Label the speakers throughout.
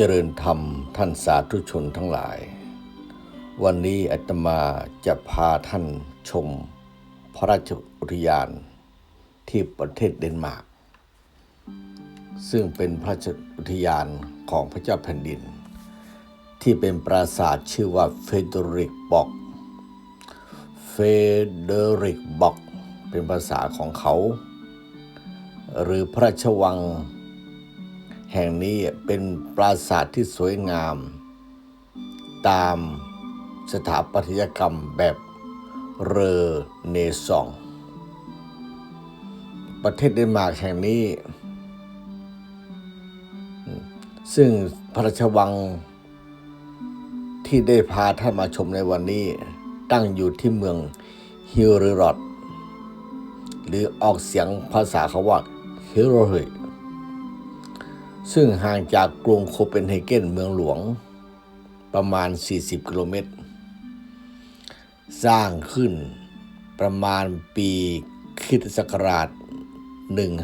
Speaker 1: เจริญธรรมท่านสาธุชนทั้งหลาย วันนี้อาตมาจะพาท่านชม พระราชอุทยานที่ประเทศเดนมาร์กซึ่งเป็นพระราชอุทยานของพระเจ้าแผ่นดิน ที่เป็นปราสาทชื่อว่าเฟเดริกบอกเฟเดริกบอกเป็นภาษาของเขา หรือพระราชวัง แห่งนี้เป็นปราสาทที่สวยงาม ตามสถาปัตยกรรมแบบเรเนซองส์ประเทศเดนมาร์กแห่งนี้ ซึ่งพระราชวังที่ได้พาท่านมาชมในวันนี้ ตั้งอยู่ที่เมืองฮิลริรอดหรือออกเสียงภาษาเขาว่าฮิโรเฮ ซึ่งห่างจากกรุงโคเปนเฮเกนเมืองหลวง ประมาณ 40 กิโลเมตร สร้างขึ้นประมาณปีคริสตศักราช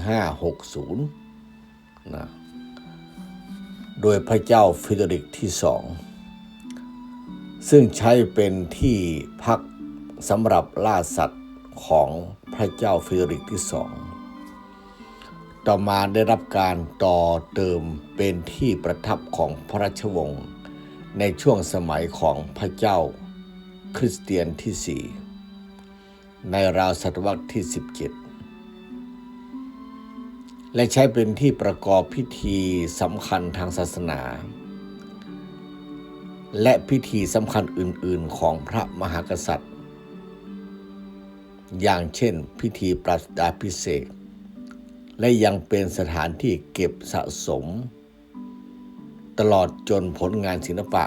Speaker 1: 1560นะโดยพระเจ้าฟิโดริกที่สอง ซึ่งใช้เป็นที่พักสำหรับล่าสัตว์ของพระเจ้าฟิโดริกที่สอง ต่อมาได้รับการต่อเติมเป็นที่ประทับของพระราชวงศ์ในช่วงสมัยของพระเจ้าคริสเตียนที่สี่ในราวศตวรรษที่ 17 และใช้เป็นที่ประกอบพิธีสำคัญทางศาสนา และพิธีสำคัญอื่น ๆ ของพระมหากษัตริย์ อย่างเช่นพิธีปราสดาพิเศษ และยังเป็นสถานที่เก็บสะสม ตลอดจนผลงานศิลปะ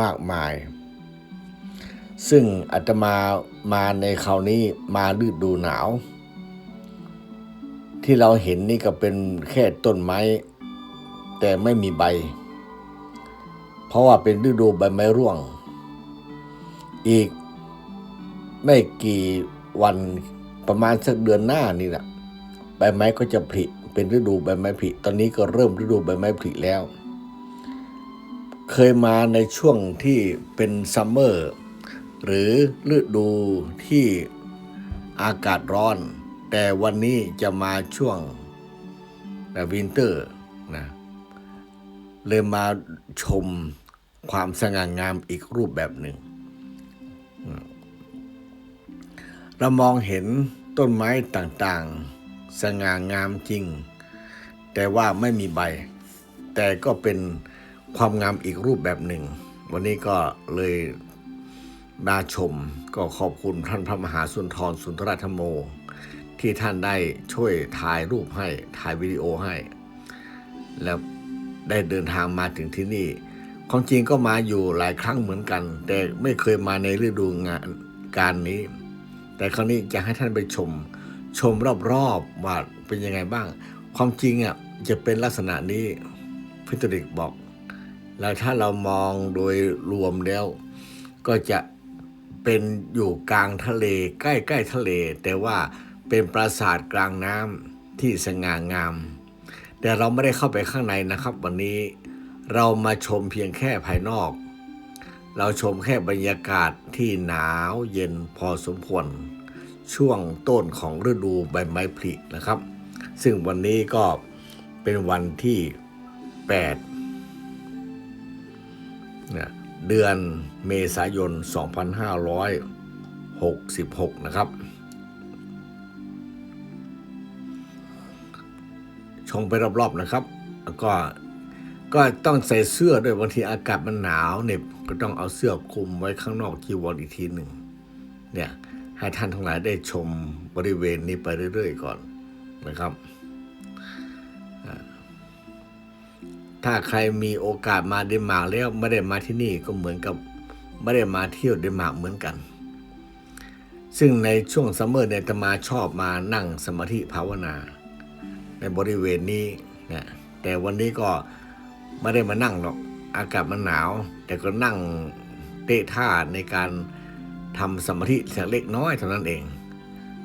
Speaker 1: มากมาย ซึ่งอาตมามาในคราวนี้มาฤดูหนาว ที่เราเห็นนี่ก็เป็นแค่ต้นไม้ แต่ไม่มีใบ เพราะว่าเป็นฤดูใบไม้ร่วง อีกไม่กี่วัน ประมาณสักเดือนหน้านี่แหละใบไม้ก็จะผลิเป็นฤดูใบไม้ผลิตอนนี้ก็เริ่มฤดูใบไม้ผลิแล้ว เคยมาในช่วงที่เป็นซัมเมอร์หรือฤดูที่อากาศร้อน แต่วันนี้จะมาช่วงวินเตอร์นะเลยมาชมความสง่างามอีกรูปแบบหนึ่ง เรามองเห็น ต้นไม้ต่างๆ สง่างามจริง แต่ว่าไม่มีใบ แต่ก็เป็นความงามอีกรูปแบบหนึ่ง วันนี้ก็เลยมาชมก็ขอบคุณท่านพระมหาสุนทรสุนทรธรรมโม ที่ท่านได้ช่วยถ่ายรูปให้ถ่ายวิดีโอให้ แล้วได้เดินทางมาถึงที่นี่ความจริงก็มาอยู่หลายครั้งเหมือนกัน แต่ไม่เคยมาในฤดูงานการนี้ แต่ครั้งนี้จะให้ท่านไปชม ชมรอบๆว่าเป็นยังไงบ้าง ความจริงอะจะเป็นลักษณะนี้พิตริกบอก แล้วถ้าเรามองโดยรวมแล้ว ก็จะเป็นอยู่กลางทะเล ใกล้ๆทะเล แต่ว่าเป็นปราสาทกลางน้ำที่สง่างาม แต่เราไม่ได้เข้าไปข้างในนะครับ วันนี้เรามาชมเพียงแค่ภายนอก เราชมแค่บรรยากาศที่หนาวเย็นพอสมควร ช่วงต้นของฤดูใบไม้ผลินะครับ ซึ่งวันนี้ก็เป็นวันที่ 8 เดือนเมษายน 2566 นะครับชงไปรอบๆนะครับ แล้วก็ ก็ต้องใส่เสื้อด้วยบางทีอากาศมันหนาวเหน็บก็ต้องเอาเสื้อคลุมไว้ข้างนอกจีวรอีกทีหนึ่งเนี่ยให้ท่านทั้งหลายได้ชมบริเวณนี้ไปเรื่อยๆก่อนนะครับถ้าใครมีโอกาสมาเดนมาร์กแล้วไม่ได้มาที่นี่ก็เหมือนกับไม่ได้มาเที่ยวเดนมาร์กเหมือนกัน ซึ่งในช่วงซัมเมอร์เนี่ยจะมาชอบมานั่งสมาธิภาวนา ในบริเวณนี้นะแต่วันนี้ก็ ไม่ได้มานั่งหรอก อากาศมันหนาว แต่ก็นั่งเตะท่าในการทำสมาธิสักเล็กน้อยเท่านั้นเอง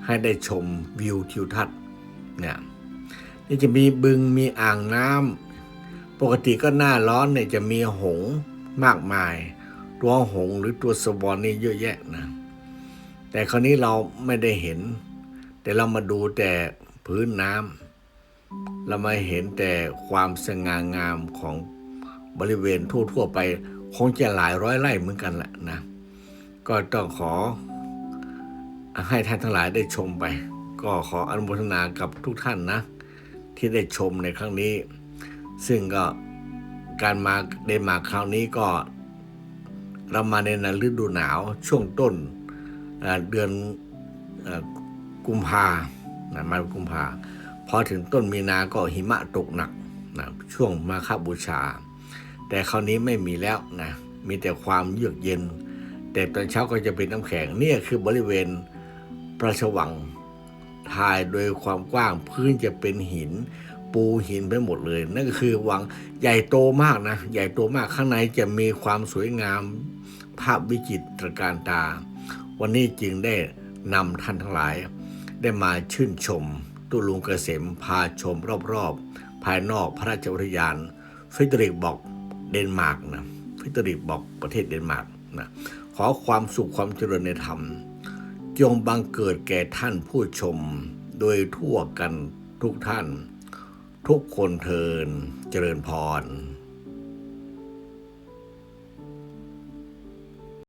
Speaker 1: ให้ได้ชมวิวทิวทัศน์เนี่ยนี่จะมีบึงมีอ่างน้ำปกติก็หน้าร้อนเนี่ยจะมีหงมากมาย ตัวหงหรือตัวสวอนนี่เยอะแยะนะ แต่คราวนี้เราไม่ได้เห็น แต่เรามาดูแต่พื้นน้ำ เรามาเห็นแต่ความสง่างามของบริเวณทั่วๆไป คงจะหลายร้อยไร่เหมือนกันแหละนะ ก็ต้องขอให้ท่านทั้งหลายได้ชมไป ก็ขออนุโมทนากับทุกท่านนะ ที่ได้ชมในครั้งนี้ ซึ่งก็การมาเดนมาร์กคราวนี้ก็เรามาในฤดูหนาวช่วงต้นเดือนกุมภานะมากุมภา พอถึงต้นมีนาก็หิมะตกหนักนะช่วงมาคบูชา แต่คราวนี้ไม่มีแล้วนะมีแต่ความเยือกเย็น แต่ตอนเช้าก็จะเป็นน้ำแข็งเนี่ยคือบริเวณพระราชวังทายโดยความกว้างพื้นจะเป็นหิน ปูหินไปหมดเลย นั่นก็คือวังใหญ่โตมากนะ ใหญ่โตมากข้างในจะมีความสวยงามภาพวิจิตรการตา วันนี้จึงได้นำท่านทั้งหลายได้มาชื่นชม ตุลุงเกษมพาชมรอบๆ ภายนอกพระราชอุทยานฟิตริกบอกเดนมาร์กนะฟิตริกบอกประเทศเดนมาร์กนะขอความสุขความเจริญในธรรม จงบังเกิดแก่ท่านผู้ชม โดยทั่วกันทุกท่าน ทุกคนเทินเจริญพร